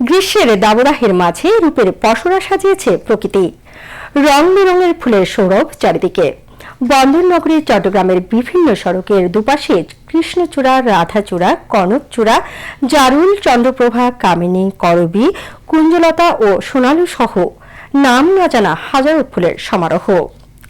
গ্রীষ্মের দাবরাহের মাঝে রূপের পসরা সাজিয়েছে প্রকৃতি। রং বেরঙের ফুলের সৌরভ চারিদিকে। বন্দরনগরী চট্টগ্রামের বিভিন্ন সড়কের দুপাশে কৃষ্ণচূড়া, রাধাচূড়া, কনকচূড়া, জারুল, চন্দ্রপ্রভা, কামিনী, করবী, কুঞ্জলতা ও সোনালু সহ নাম না জানা হাজারো ফুলের সমারোহ।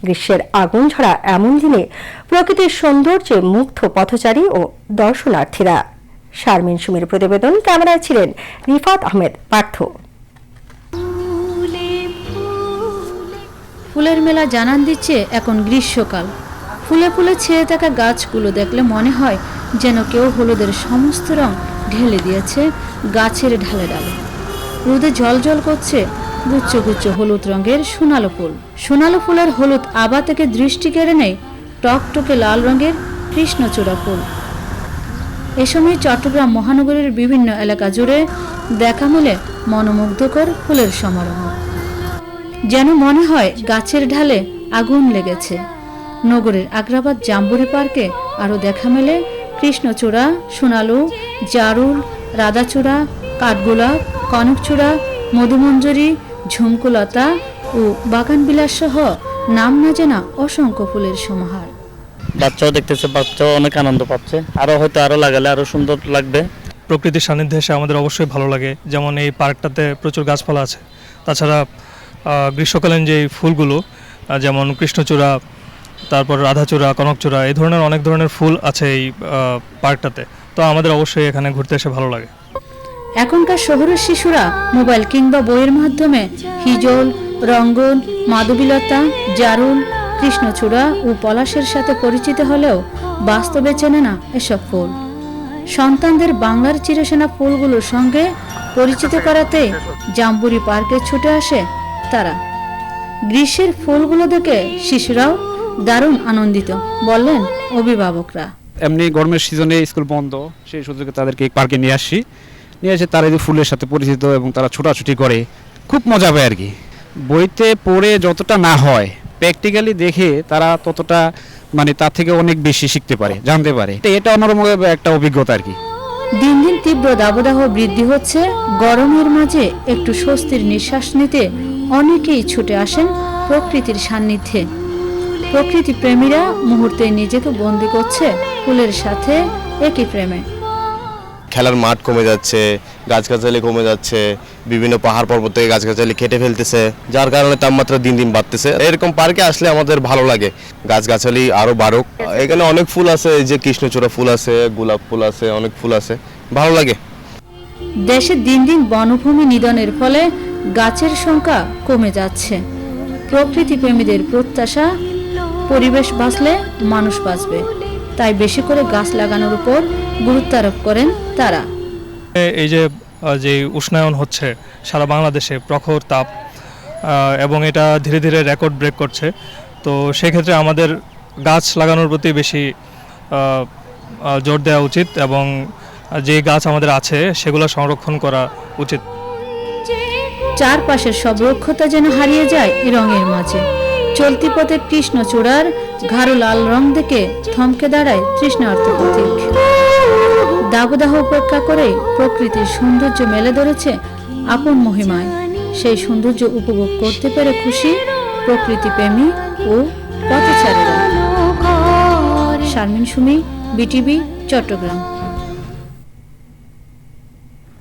গ্রীষ্মের আগুন ঝরা এমন দিনে প্রকৃতির সৌন্দর্যে মুগ্ধ পথচারী ও দর্শনার্থীরা। শারমিন সুমির প্রতিবেদন, ক্যামেরায় ছিলেন রিফাত আহমেদ, পার্থ। ফুলের মেলা জানান দিচ্ছে এখন গ্রীষ্মকাল। ফুলে ফুলে ছেয়ে থাকা গাছগুলো দেখলে মনে হয় যেন কেউ হলুদের সমস্ত রং ঢেলে দিয়েছে গাছের ঢালে ডালে রোদে জল জল করছে গুচ্ছ গুচ্ছ হলুদ রঙের সোনালো ফুল। সোনালো ফুলের হলুদ আবা থেকে দৃষ্টি কেড়ে নেয় টকটকে লাল রঙের কৃষ্ণচূড়া ফুল। এ সময় চট্টগ্রাম মহানগরীর বিভিন্ন এলাকা জুড়ে দেখা মেলে মনোমুগ্ধকর ফুলের সমারোহ। যেন মনে হয় গাছের ঢালে আগুন লেগেছে। নগরের আগ্রাবাদ জাম্বুরি পার্কে আরও দেখা মেলে কৃষ্ণচূড়া, সোনালু, জারুল, রাধাচূড়া কাঠগোলাপ কনকচূড়া, মধুমঞ্জরি, ঝুমকুলতা ও বাগানবিলাস সহ নাম না জানা অসংখ্য ফুলের সমাহার। বাচ্চাও দেখতেছে বাচ্চাও অনেক আনন্দ পাচ্ছে। আরও হয়তো আরও লাগালে আরও সুন্দর লাগবে। প্রকৃতির সান্নিধ্যে এসে আমাদের অবশ্যই ভালো লাগে। যেমন এই পার্কটাতে প্রচুর গাছপালা আছে। তাছাড়া আহ, গ্রীষ্মকালীন যে ফুলগুলো যেমন কৃষ্ণচূড়া তারপর রাধাচূড়া কনকচূড়া এই ধরনের অনেক ধরনের ফুল আছে এই আহ, পার্কটাতে। তো আমাদের অবশ্যই এখানে ঘুরতে এসে ভালো লাগে। এখনকার শহরের শিশুরা মোবাইল কিংবা বইয়ের মাধ্যমে হিজল রঙ্গন মাধবীলতা জারুল কৃষ্ণচূড়া ও পলাশের সাথে পরিচিত হলেও বাস্তবে চেনে না এসব ফুল। সন্তানদের বাংলার চিরসেনা ফুলগুলোর সঙ্গে পরিচিত করাতে জাম্বুরি পার্কে ছুটে আসে তারা। গ্রীষ্মের ফুলগুলো দেখে শিশুরাও দারুণ আনন্দিত, বললেন অভিভাবকরা। এমনি গরমের সিজনে স্কুল বন্ধ, সেই সুযোগে তাদেরকে পার্কে নিয়ে আসি। নিয়ে এসে তারা যে ফুলের সাথে পরিচিত এবং তারা ছোটাছুটি করে, খুব মজা পায় আর কি। বইতে পড়ে যতটা না হয় প্র্যাকটিক্যালি দেখে তারা ততটা মানে তার থেকে অনেক বেশি শিখতে পারে, জানতে পারে। তো এটা অন্যরকম একটা অভিজ্ঞতা আর কি। দিন দিন তীব্র দাবদাহ বৃদ্ধি হচ্ছে, গরমের মাঝে একটু স্বস্তির নিঃশ্বাস নিতে অনেকেই ছুটে আসেন প্রকৃতির সান্নিধ্যে। প্রকৃতি প্রেমীরা মুহূর্তে নিজেকে বন্দি করছে ফুলের সাথে একই প্রেমে। খেলার মাঠ কমে যাচ্ছে, গাছগাছালি কমে যাচ্ছে, বিভিন্ন পাহাড় পর্বত থেকে গাছগাছালি কেটে ফেলতেছে, যার কারণে তাপমাত্রা দিন দিন বাড়তেছে। এরকম পার্কে আসলে আমাদের ভালো লাগে। গাছগাছালি আরও বাড়ুক। এখানে অনেক ফুল আছে, এই যে কৃষ্ণচূড়া ফুল আছে, গোলাপ ফুল আছে, অনেক ফুল আছে। ভালো লাগে। দেশে দিন দিন বনভূমি নিধনের ফলে গাছের সংখ্যা কমে যাচ্ছে। প্রকৃতি প্রেমীদের প্রত্যাশা, পরিবেশ বাঁচলে মানুষ বাঁচবে। তাই বেশি করে গাছ লাগানোর উপর গুরুত্ব আরোপ করেন তারা? এই যে যে উষ্ণায়ন হচ্ছে সারা বাংলাদেশে প্রখর তাপ এবং এটা ধীরে ধীরে রেকর্ড ব্রেক করছে তো সেক্ষেত্রে আমাদের গাছ লাগানোর প্রতি বেশি জোর দেওয়া উচিত এবং যে গাছ আমাদের আছে সেগুলো সংরক্ষণ করা উচিত। চারপাশের সব রক্ষতা যেন হারিয়ে যায় এই রঙের মাঝে। চলতি পথে কৃষ্ণচূড়ার গাঢ় লাল রং দেখে থমকে দাঁড়ায় তৃষ্ণার্থ পথিক দাবদাহ উপেক্ষা করে প্রকৃতির সৌন্দর্য মেলে ধরেছে আপন মহিমায়। সেই সৌন্দর্য উপভোগ করতে পেরে খুশি প্রকৃতি প্রেমী ও পথচারীরা। শারমিন সুমি, বিটিভি, চট্টগ্রাম।